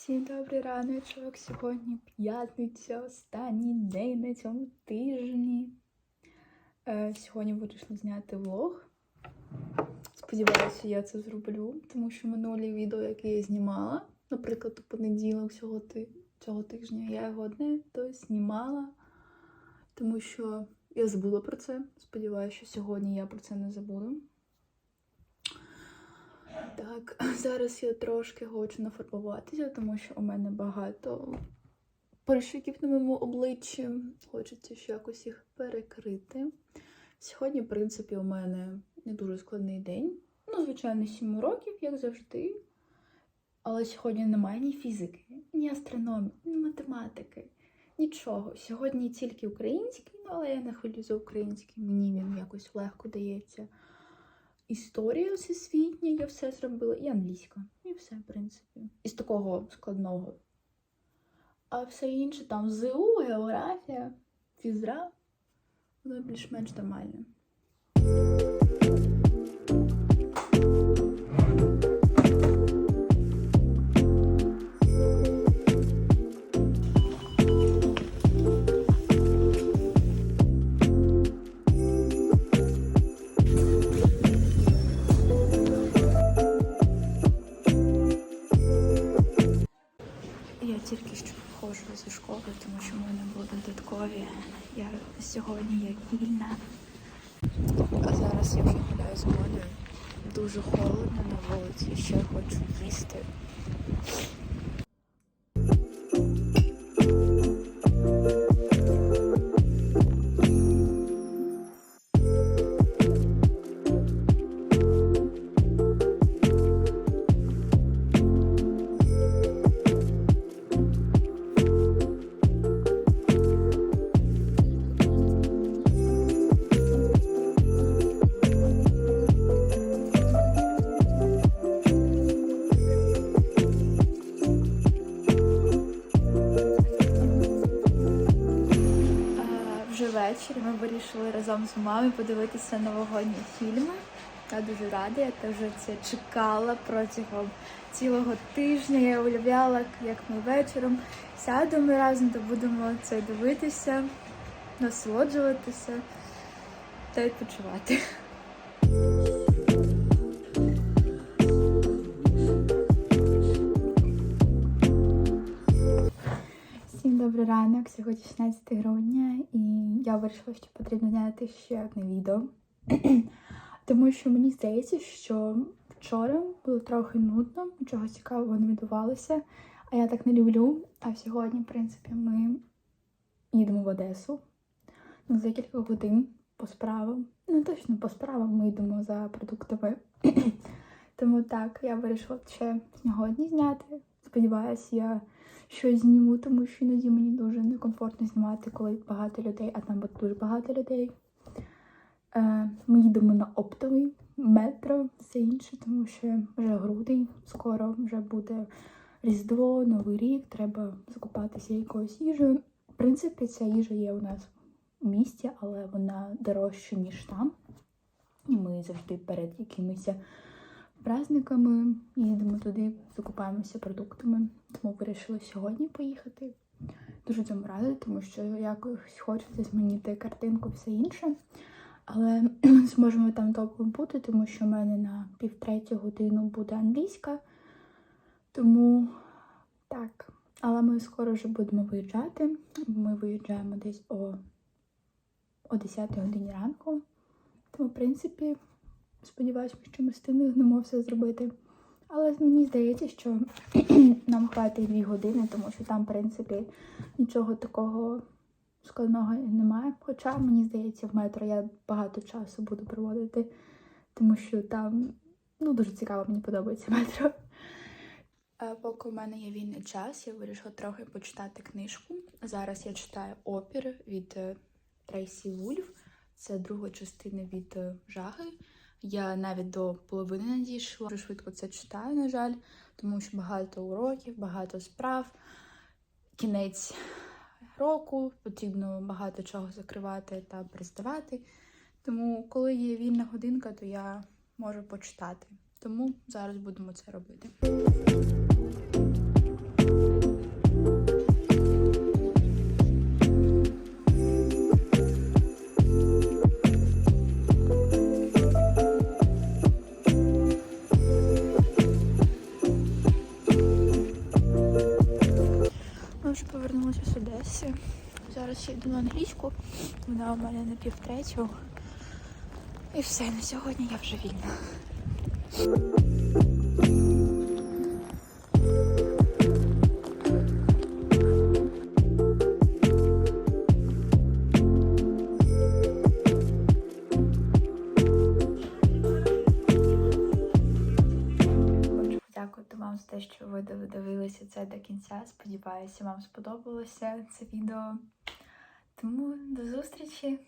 Всім добрий раночок. Сьогодні п'ятниця, останній день на цьому тижні. Е, сьогодні вирішила зняти влог. Сподіваюся, я це зроблю, тому що минулі відео, які я знімала, наприклад, у понеділок цього, цього тижня, я його одне то знімала, тому що я забула про це. Сподіваюся, що сьогодні я про це не забуду. Так, зараз я трошки хочу нафарбуватися, тому що у мене багато прищиків на моєму обличчі. Хочеться ще якось їх перекрити. Сьогодні, в принципі, у мене не дуже складний день. Ну, звичайно, 7 років, як завжди. Але сьогодні немає ні фізики, ні астрономії, ні математики, нічого. Сьогодні тільки український, але я не хвилюю за український, мені він якось легко дається історія всесвітня, я все зробила, і англійська. І все, в принципі. Із такого складного. А все інше там ЗУ, географія, фізра, воно більш-менш нормальне. Тільки що виходжу зі школи, тому що в мене були додаткові. Я сьогодні як вільна. А зараз я вже гуляю з Молею. Дуже холодно на вулиці, ще хочу їсти. Ввечері ми вирішили разом з мамою подивитися новогодні фільми. Я дуже рада, я теж це чекала протягом цілого тижня. Я уявляла, як ми вечором сядемо разом то будемо це дивитися, насолоджуватися та відпочивати. Всім добрий ранок. Сьогодні 16 грудня, і я вирішила, що потрібно зняти ще одне відео. Тому що мені здається, що вчора було трохи нудно, нічого цікавого не відбувалося. А я так не люблю. А сьогодні, в принципі, ми їдемо в Одесу на декілька годин по справам. Ну, точно по справам ми йдемо за продуктами. Тому так, я вирішила ще сьогодні зняти. Сподіваюсь, я щось зніму, тому що іноді мені дуже некомфортно знімати, коли багато людей, а там буде дуже багато людей. Е, ми їдемо на оптовий метро, все інше, тому що вже грудень, скоро вже буде Різдво, Новий рік, треба закупатися якоюсь їжею. В принципі, ця їжа є у нас у місті, але вона дорожча, ніж там. І ми завжди перед якимись праздниками їдемо туди, закупаємося продуктами. Тому вирішила сьогодні поїхати. Дуже цьому рада, тому що якось хочеться змінити картинку, все інше. Але зможемо там довго бути, тому що в мене на півтретю годину буде англійська. Тому так. Але ми скоро вже будемо виїжджати. Ми виїжджаємо десь о, о 10 годині ранку. Тому, в принципі, сподіваюся, що ми встигнемо все зробити. Але мені здається, що нам хватить дві години, тому що там, в принципі, нічого такого складного немає. Хоча, мені здається, в метро я багато часу буду проводити, тому що там ну, дуже цікаво, мені подобається метро. Поки у мене є вільний час, я вирішила трохи почитати книжку. Зараз я читаю опір від е, Трейсі Вульф. Це друга частина від е, жаги. Я навіть до половини не дійшла. Дуже швидко це читаю, на жаль, тому що багато уроків, багато справ. Кінець року потрібно багато чого закривати та приздавати. Тому, коли є вільна годинка, то я можу почитати. Тому зараз будемо це робити. Зараз ще йду на англійську. Вона у мене на півтретю. І все, на сьогодні я вже вільна. Подякувати вам за те, що ви додивилися це до кінця. Сподіваюся, вам сподобалося це відео. Тому до зустрічі!